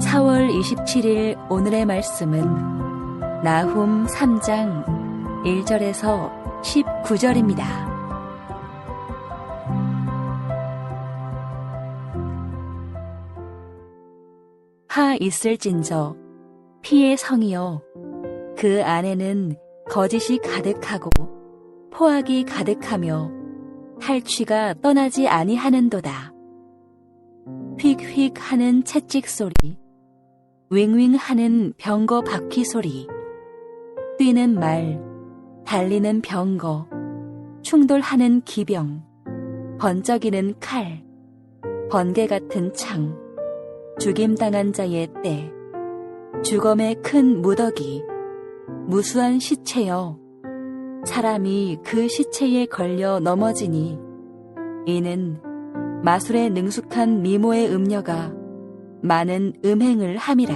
4월 27일 오늘의 말씀은 나훔 3장 1절에서 19절입니다. 하 있을진저 피의 성이여 그 안에는 거짓이 가득하고 포악이 가득하며 탈취가 떠나지 아니하는도다. 휙휙 하는 채찍 소리, 윙윙 하는 병거 바퀴 소리, 뛰는 말, 달리는 병거, 충돌하는 기병, 번쩍이는 칼, 번개 같은 창, 죽임당한 자의 때, 주검의 큰 무더기, 무수한 시체여, 사람이 그 시체에 걸려 넘어지니, 이는 마술에 능숙한 미모의 음녀가 많은 음행을 함이라.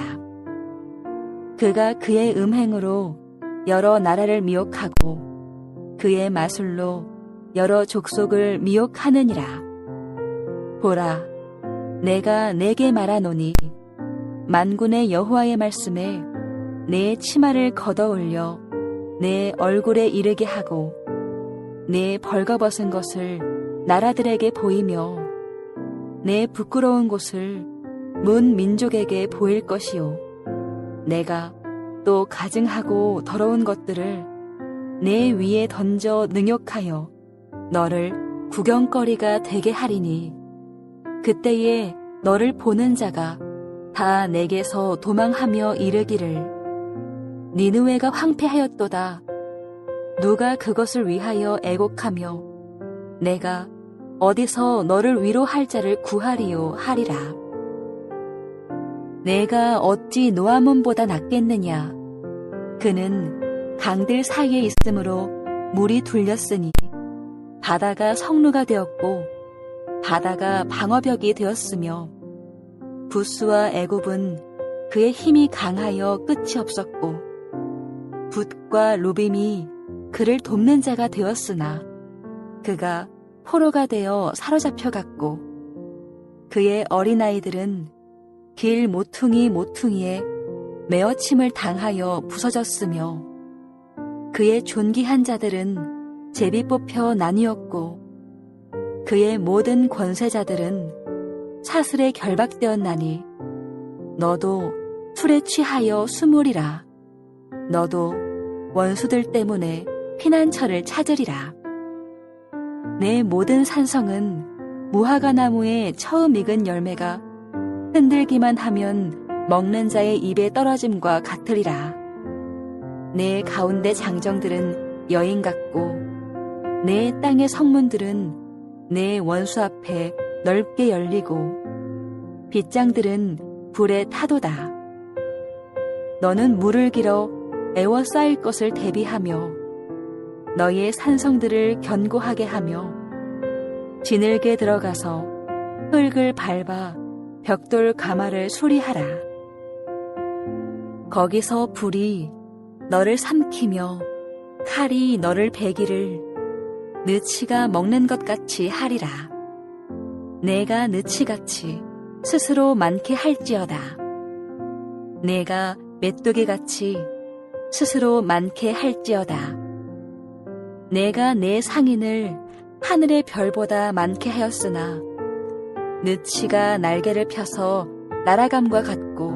그가 그의 음행으로 여러 나라를 미혹하고 그의 마술로 여러 족속을 미혹하느니라. 보라, 내가 내게 말하노니 만군의 여호와의 말씀에 내 치마를 걷어 올려 내 얼굴에 이르게 하고 내 벌거벗은 것을 나라들에게 보이며 내 부끄러운 곳을 문 민족에게 보일 것이요. 내가 또 가증하고 더러운 것들을 내 위에 던져 능욕하여 너를 구경거리가 되게 하리니 그때에 너를 보는 자가 다 내게서 도망하며 이르기를 니느웨가 황폐하였도다. 누가 그것을 위하여 애곡하며 내가 어디서 너를 위로할 자를 구하리요 하리라. 내가 어찌 노아몬보다 낫겠느냐. 그는 강들 사이에 있으므로 물이 둘렸으니 바다가 성루가 되었고 바다가 방어벽이 되었으며 부스와 애굽은 그의 힘이 강하여 끝이 없었고 붓과 루빔이 그를 돕는 자가 되었으나 그가 포로가 되어 사로잡혀 갔고 그의 어린아이들은 길 모퉁이 모퉁이에 메어침을 당하여 부서졌으며 그의 존귀한 자들은 제비 뽑혀 나뉘었고 그의 모든 권세자들은 사슬에 결박되었나니 너도 술에 취하여 수물이라 너도 원수들 때문에 피난처를 찾으리라. 내 모든 산성은 무화과 나무에 처음 익은 열매가 흔들기만 하면 먹는 자의 입에 떨어짐과 같으리라. 내 가운데 장정들은 여인 같고 내 땅의 성문들은 내 원수 앞에 넓게 열리고 빗장들은 불에 타도다. 너는 물을 길어 애워싸일 것을 대비하며 너의 산성들을 견고하게 하며 지늘게 들어가서 흙을 밟아 벽돌 가마를 수리하라. 거기서 불이 너를 삼키며 칼이 너를 베기를 느치가 먹는 것 같이 하리라. 내가 느치같이 스스로 많게 할지어다. 내가 메뚜기 같이 스스로 많게 할지어다. 내가 내 상인을 하늘의 별보다 많게 하였으나 느치가 날개를 펴서 날아감과 같고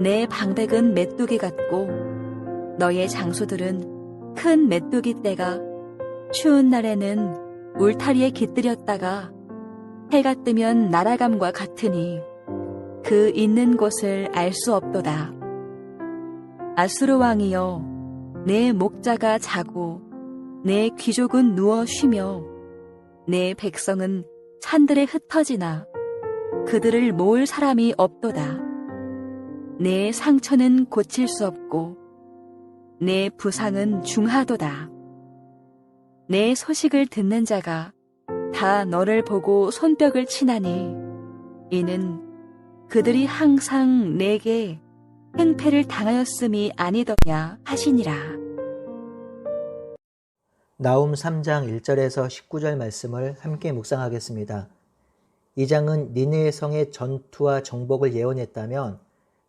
내 방백은 메뚜기 같고 너의 장소들은 큰 메뚜기 떼가 추운 날에는 울타리에 깃들였다가 해가 뜨면 날아감과 같으니 그 있는 곳을 알 수 없도다. 아수르 왕이여 내 목자가 자고 내 귀족은 누워 쉬며 내 백성은 산들에 흩어지나 그들을 모을 사람이 없도다. 내 상처는 고칠 수 없고 내 부상은 중하도다. 내 소식을 듣는 자가 다 너를 보고 손뼉을 치나니 이는 그들이 항상 내게 행패를 당하였음이 아니더냐 하시니라. 나움 3장 1절에서 19절 말씀을 함께 묵상하겠습니다. 2장은 니느웨 성의 전투와 정복을 예언했다면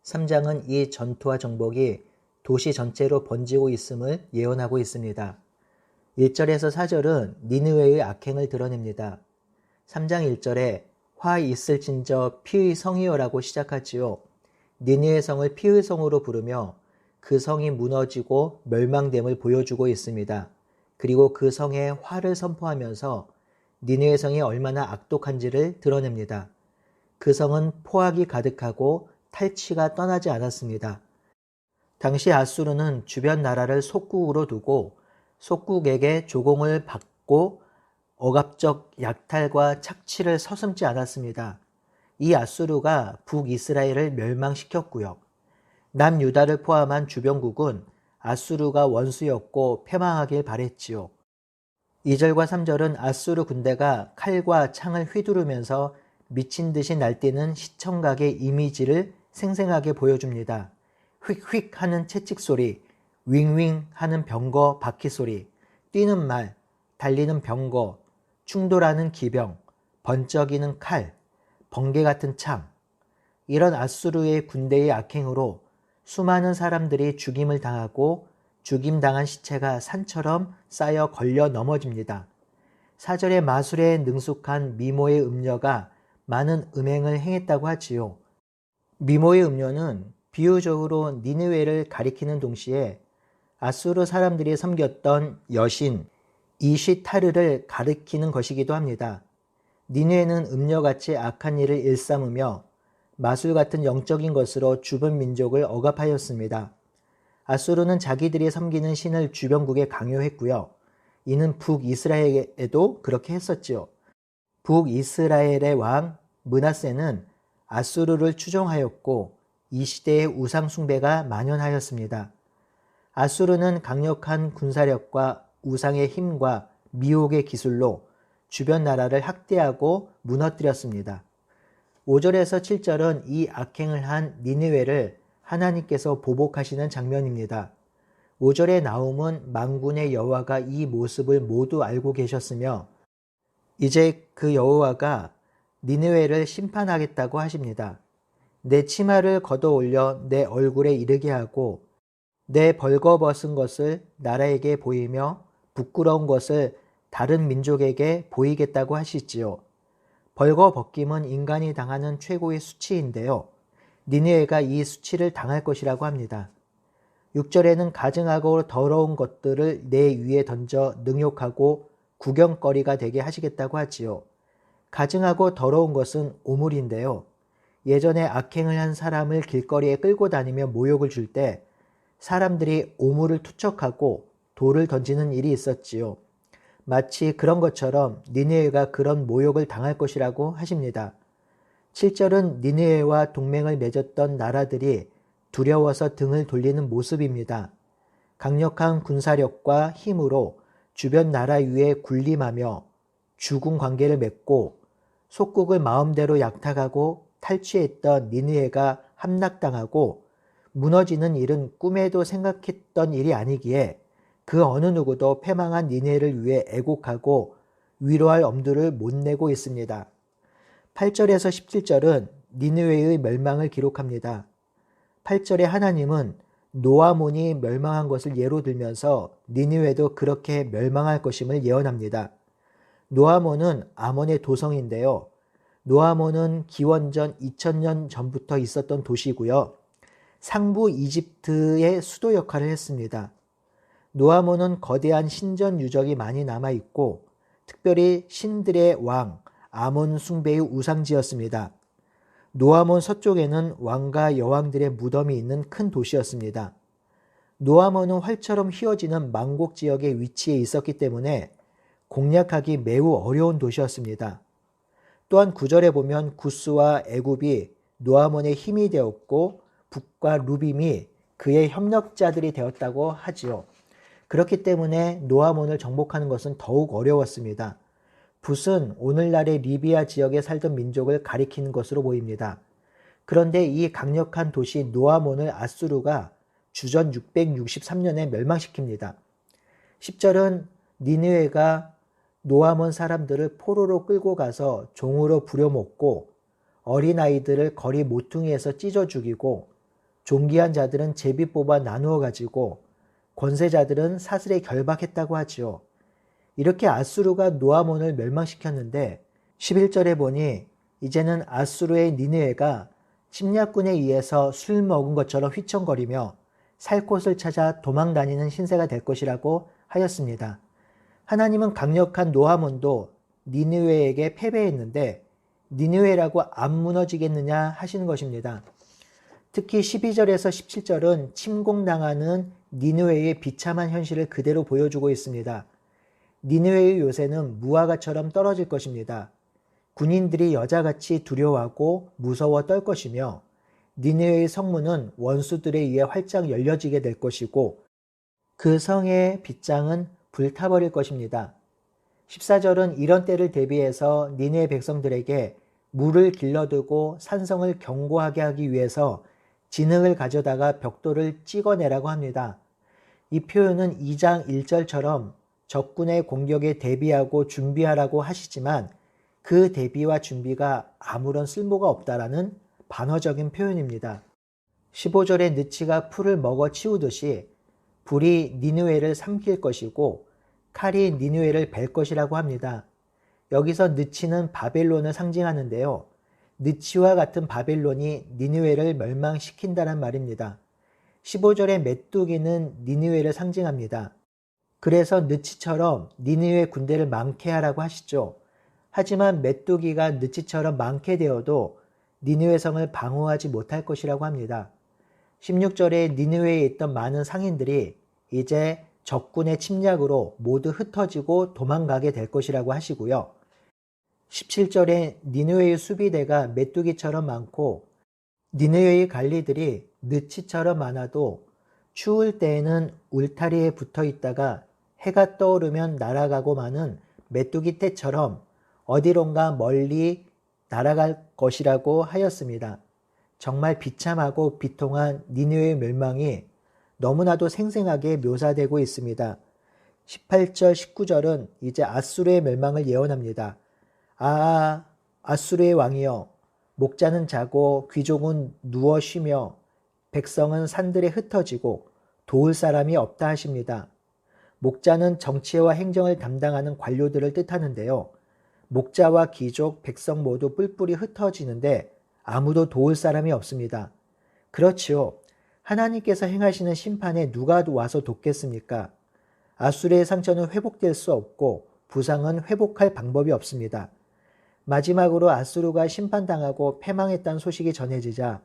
3장은 이 전투와 정복이 도시 전체로 번지고 있음을 예언하고 있습니다. 1절에서 4절은 니느웨의 악행을 드러냅니다. 3장 1절에 화 있을진저 피의 성이여라고 시작하지요. 니느웨 성을 피의 성으로 부르며 그 성이 무너지고 멸망됨을 보여주고 있습니다. 그리고 그 성에 화를 선포하면서 니느웨 성이 얼마나 악독한지를 드러냅니다. 그 성은 포악이 가득하고 탈취가 떠나지 않았습니다. 당시 아수르는 주변 나라를 속국으로 두고 속국에게 조공을 받고 억압적 약탈과 착취를 서슴지 않았습니다. 이 아수르가 북이스라엘을 멸망시켰고요. 남유다를 포함한 주변국은 아수르가 원수였고 패망하길 바랬지요. 2절과 3절은 아수르 군대가 칼과 창을 휘두르면서 미친 듯이 날뛰는 시청각의 이미지를 생생하게 보여줍니다. 휙휙 하는 채찍 소리, 윙윙 하는 병거 바퀴 소리, 뛰는 말, 달리는 병거, 충돌하는 기병, 번쩍이는 칼, 번개 같은 창. 이런 아수르의 군대의 악행으로 수많은 사람들이 죽임을 당하고 죽임당한 시체가 산처럼 쌓여 걸려 넘어집니다. 사절의 마술에 능숙한 미모의 음녀가 많은 음행을 행했다고 하지요. 미모의 음녀는 비유적으로 니느웨를 가리키는 동시에 아수르 사람들이 섬겼던 여신 이시타르를 가리키는 것이기도 합니다. 니느웨는 음녀같이 악한 일을 일삼으며 마술 같은 영적인 것으로 주변 민족을 억압하였습니다. 아수르는 자기들이 섬기는 신을 주변국에 강요했고요. 이는 북이스라엘에도 그렇게 했었지요. 북이스라엘의 왕 문하세는 아수르를 추종하였고 이 시대의 우상 숭배가 만연하였습니다. 아수르는 강력한 군사력과 우상의 힘과 미혹의 기술로 주변 나라를 학대하고 무너뜨렸습니다. 5절에서 7절은 이 악행을 한 니느웨를 하나님께서 보복하시는 장면입니다. 5절의 나옴은 망군의 여호와가 이 모습을 모두 알고 계셨으며 이제 그 여호와가 니느웨를 심판하겠다고 하십니다. 내 치마를 걷어 올려 내 얼굴에 이르게 하고 내 벌거벗은 것을 나라에게 보이며 부끄러운 것을 다른 민족에게 보이겠다고 하시지요. 벌거벗김은 인간이 당하는 최고의 수치인데요. 니느웨가 이 수치를 당할 것이라고 합니다. 6절에는 가증하고 더러운 것들을 내 위에 던져 능욕하고 구경거리가 되게 하시겠다고 하지요. 가증하고 더러운 것은 오물인데요. 예전에 악행을 한 사람을 길거리에 끌고 다니며 모욕을 줄 때 사람들이 오물을 투척하고 돌을 던지는 일이 있었지요. 마치 그런 것처럼 니느웨가 그런 모욕을 당할 것이라고 하십니다. 7절은 니느웨와 동맹을 맺었던 나라들이 두려워서 등을 돌리는 모습입니다. 강력한 군사력과 힘으로 주변 나라 위에 군림하며 주군 관계를 맺고 속국을 마음대로 약탈하고 탈취했던 니느웨가 함락당하고 무너지는 일은 꿈에도 생각했던 일이 아니기에 그 어느 누구도 패망한 니네를 위해 애곡하고 위로할 엄두를 못 내고 있습니다. 8절에서 17절은 니느웨의 멸망을 기록합니다. 8절에 하나님은 노아몬이 멸망한 것을 예로 들면서 니느웨도 그렇게 멸망할 것임을 예언합니다. 노아몬은 아몬의 도성인데요. 노아몬은 기원전 2000년 전부터 있었던 도시고요. 상부 이집트의 수도 역할을 했습니다. 노아몬은 거대한 신전 유적이 많이 남아 있고 특별히 신들의 왕 아몬 숭배의 우상지였습니다. 노아몬 서쪽에는 왕과 여왕들의 무덤이 있는 큰 도시였습니다. 노아몬은 활처럼 휘어지는 망곡 지역에 위치해 있었기 때문에 공략하기 매우 어려운 도시였습니다. 또한 구절에 보면 구스와 애굽이 노아몬의 힘이 되었고 북과 루빔이 그의 협력자들이 되었다고 하지요. 그렇기 때문에 노아몬을 정복하는 것은 더욱 어려웠습니다. 붓은 오늘날의 리비아 지역에 살던 민족을 가리키는 것으로 보입니다. 그런데 이 강력한 도시 노아몬을 아수르가 주전 663년에 멸망시킵니다. 10절은 니느웨가 노아몬 사람들을 포로로 끌고 가서 종으로 부려먹고 어린아이들을 거리 모퉁이에서 찢어 죽이고 존귀한 자들은 제비 뽑아 나누어 가지고 권세자들은 사슬에 결박했다고 하지요. 이렇게 아수르가 노아몬을 멸망시켰는데 11절에 보니 이제는 아수르의 니느웨가 침략군에 의해서 술 먹은 것처럼 휘청거리며 살 곳을 찾아 도망 다니는 신세가 될 것이라고 하였습니다. 하나님은 강력한 노아몬도 니느웨에게 패배했는데 니느웨라고 안 무너지겠느냐 하시는 것입니다. 특히 12절에서 17절은 침공당하는 니느웨의 비참한 현실을 그대로 보여주고 있습니다. 니느웨의 요새는 무화과처럼 떨어질 것입니다. 군인들이 여자같이 두려워하고 무서워 떨 것이며 니느웨의 성문은 원수들에 의해 활짝 열려지게 될 것이고 그 성의 빗장은 불타버릴 것입니다. 14절은 이런 때를 대비해서 니느웨 백성들에게 물을 길러두고 산성을 견고하게 하기 위해서 진흙을 가져다가 벽돌을 찍어내라고 합니다. 이 표현은 2장 1절처럼 적군의 공격에 대비하고 준비하라고 하시지만 그 대비와 준비가 아무런 쓸모가 없다라는 반어적인 표현입니다. 15절에 느치가 풀을 먹어 치우듯이 불이 니느웨를 삼킬 것이고 칼이 니느웨를 벨 것이라고 합니다. 여기서 느치는 바벨론을 상징하는데요. 느치와 같은 바벨론이 니느웨를 멸망시킨다는 말입니다. 15절의 메뚜기는 니느웨를 상징합니다. 그래서 느치처럼 니느웨 군대를 많게 하라고 하시죠. 하지만 메뚜기가 느치처럼 많게 되어도 니느웨 성을 방어하지 못할 것이라고 합니다. 16절에 니느웨에 있던 많은 상인들이 이제 적군의 침략으로 모두 흩어지고 도망가게 될 것이라고 하시고요. 17절에 니느웨의 수비대가 메뚜기처럼 많고 니느웨의 관리들이 느치처럼 많아도 추울 때에는 울타리에 붙어 있다가 해가 떠오르면 날아가고 마는 메뚜기 떼처럼 어디론가 멀리 날아갈 것이라고 하였습니다. 정말 비참하고 비통한 니느웨의 멸망이 너무나도 생생하게 묘사되고 있습니다. 18절, 19절은 이제 아수르의 멸망을 예언합니다. 아, 아수르의 왕이여, 목자는 자고 귀족은 누워 쉬며 백성은 산들에 흩어지고 도울 사람이 없다 하십니다. 목자는 정치와 행정을 담당하는 관료들을 뜻하는데요. 목자와 귀족, 백성 모두 뿔뿔이 흩어지는데 아무도 도울 사람이 없습니다. 그렇지요. 하나님께서 행하시는 심판에 누가 와서 돕겠습니까? 아수르의 상처는 회복될 수 없고 부상은 회복할 방법이 없습니다. 마지막으로 아수르가 심판당하고 패망했다는 소식이 전해지자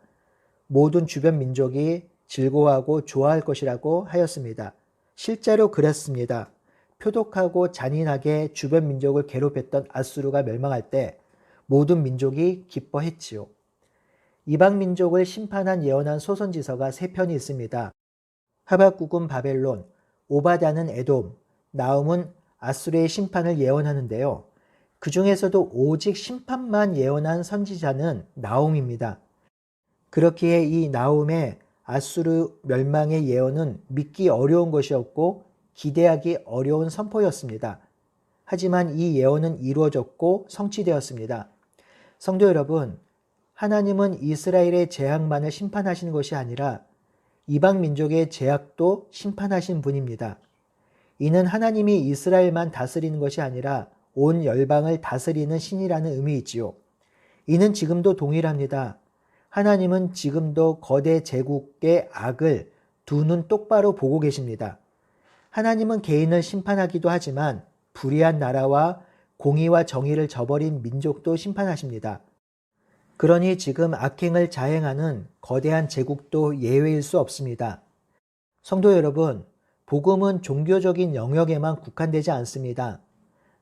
모든 주변 민족이 즐거워하고 좋아할 것이라고 하였습니다. 실제로 그랬습니다. 표독하고 잔인하게 주변 민족을 괴롭혔던 아수르가 멸망할 때 모든 민족이 기뻐했지요. 이방 민족을 심판한 예언한 소선지서가 세 편이 있습니다. 하박국은 바벨론, 오바다는 에돔, 나움은 아수르의 심판을 예언하는데요. 그 중에서도 오직 심판만 예언한 선지자는 나움입니다. 그렇기에 이 나움의 아수르 멸망의 예언은 믿기 어려운 것이었고 기대하기 어려운 선포였습니다. 하지만 이 예언은 이루어졌고 성취되었습니다. 성도 여러분, 하나님은 이스라엘의 재앙만을 심판하시는 것이 아니라 이방 민족의 죄악도 심판하신 분입니다. 이는 하나님이 이스라엘만 다스리는 것이 아니라 온 열방을 다스리는 신이라는 의미이지요. 이는 지금도 동일합니다. 하나님은 지금도 거대 제국의 악을 두 눈 똑바로 보고 계십니다. 하나님은 개인을 심판하기도 하지만 불의한 나라와 공의와 정의를 저버린 민족도 심판하십니다. 그러니 지금 악행을 자행하는 거대한 제국도 예외일 수 없습니다. 성도 여러분, 복음은 종교적인 영역에만 국한되지 않습니다.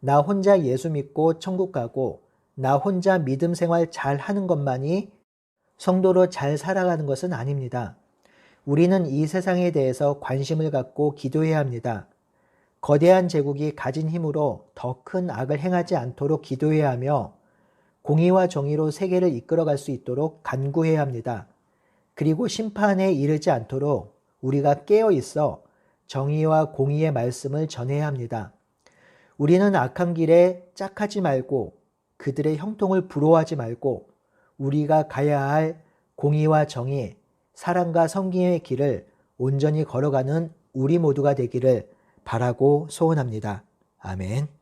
나 혼자 예수 믿고 천국 가고 나 혼자 믿음 생활 잘 하는 것만이 성도로 잘 살아가는 것은 아닙니다. 우리는 이 세상에 대해서 관심을 갖고 기도해야 합니다. 거대한 제국이 가진 힘으로 더 큰 악을 행하지 않도록 기도해야 하며 공의와 정의로 세계를 이끌어갈 수 있도록 간구해야 합니다. 그리고 심판에 이르지 않도록 우리가 깨어 있어 정의와 공의의 말씀을 전해야 합니다. 우리는 악한 길에 짝하지 말고 그들의 형통을 부러워하지 말고 우리가 가야 할 공의와 정의, 사랑과 성김의 길을 온전히 걸어가는 우리 모두가 되기를 바라고 소원합니다. 아멘.